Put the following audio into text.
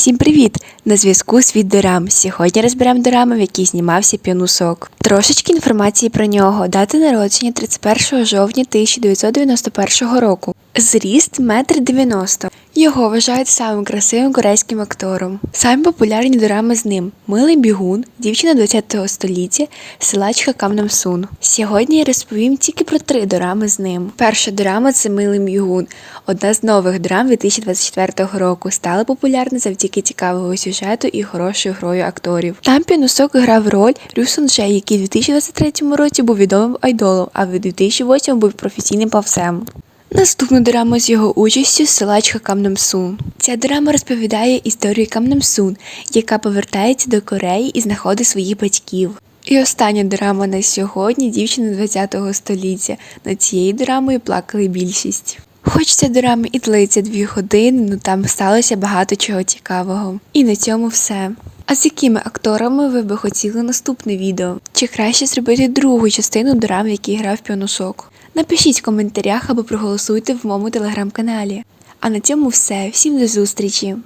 Всім привіт! На зв'язку світ Дорам. Сьогодні розберемо дораму, в якій знімався П'янусок. Трошечки інформації про нього. Дата народження 31 жовтня 1991 року. Зріст 1,90 м. Його вважають самим красивим корейським актором. Самі популярні дорами з ним: Милий бігун, дівчина 20-го століття, силачка Камнам Сун. Сьогодні я розповім тільки про три дорами з ним. Перша дорама це Милий бігун. Одна з нових драм 2024 року стала популярна завдяки цікавого сюжету і хорошою грою акторів. Там Пінусок грав роль Рюсон Дже, який у 2023 році був відомим айдолом, а в 2008 був професійним павсем. Наступну драму з його участю силачка Камнам Сун. Ця драма розповідає історію Камнам Сун, яка повертається до Кореї і знаходить своїх батьків. І остання драма на сьогодні дівчина 20-го століття. Над цією драмою плакали більшість. Хоч ця драма і длиться дві години, ну там сталося багато чого цікавого. І на цьому все. А з якими акторами ви би хотіли наступне відео? Чи краще зробити другу частину драм, в якій грав піонусок? Напишіть в коментарях або проголосуйте в моєму телеграм-каналі. А на цьому все. Всім до зустрічі!